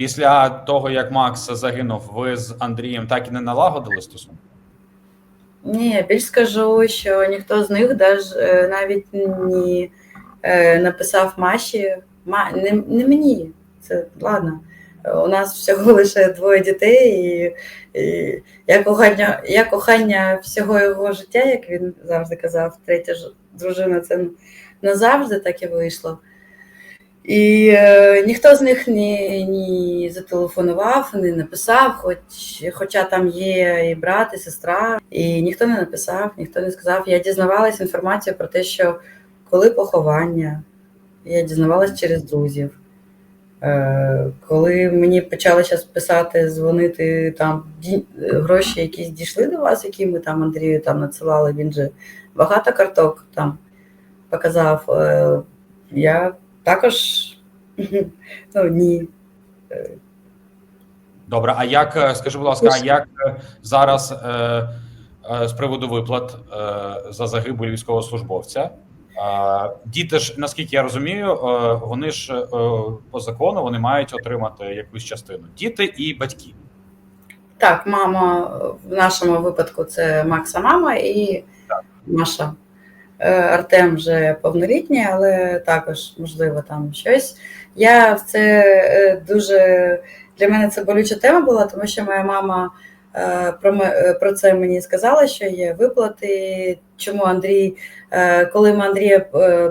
Після того, як Макс загинув, ви з Андрієм так і не налагодили стосунки? Ні, я більш скажу, що ніхто з них е, навіть не написав Маші, Ма, не, не мені. Це ладно. У нас всього лише двоє дітей, і, і я, кохання, я кохання всього його життя, як він завжди казав, третя дружина це назавжди так і вийшло. І е, ніхто з них ні, ні зателефонував, не написав, хоч, хоча там є і брат, і сестра, і ніхто не написав, ніхто не сказав. Я дізнавалася інформацію про те, що коли поховання, я дізнавалась через друзів. Е, коли мені почали зараз писати, дзвонити там ді- гроші, якісь дійшли до вас, які ми там Андрію там надсилали, він же багато карток там показав. Е, я також ну ні. Добре, а як, е, скажи, будь ласка, а як е, зараз е, е, з приводу виплат е, за загибель військовослужбовця? Е, діти ж, наскільки я розумію, е, вони ж е, по закону вони мають отримати якусь частину. Діти і батьки. Так, мама в нашому випадку це Макса мама і Маша. Е, Артем вже повнолітній, але також, можливо, там щось. Я в це е, дуже для мене це болюча тема була, тому що моя мама е, про, це мені сказала, що є виплати. Чому Андрій, коли ми Андрія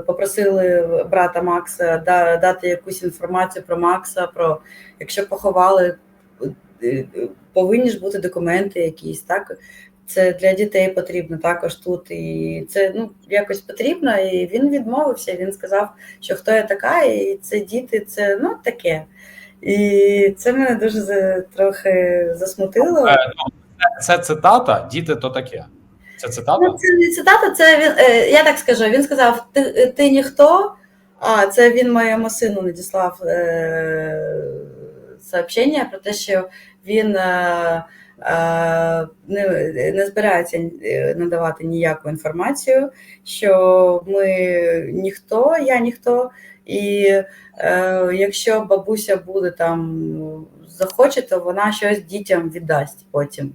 попросили брата Макса дати якусь інформацію про Макса, про якщо поховали, повинні ж бути документи якісь, так? Це для дітей потрібно також тут. І це ну, якось потрібно. І він відмовився. Він сказав, що хто я така, і це діти, це ну таке. І це мене дуже за- трохи засмутило. Е, ну, це, цитата, діти то таке. Це цитата? Ну, це не цитата, це він. е, Я так скажу. Він сказав: Ти, ти ніхто. А це він моєму сину надіслав е, сообщення про те, що він е, не, не збирається е, надавати ніяку інформацію, що ми ніхто, я ніхто. І е, якщо бабуся буде там захоче, то вона щось дітям віддасть потім.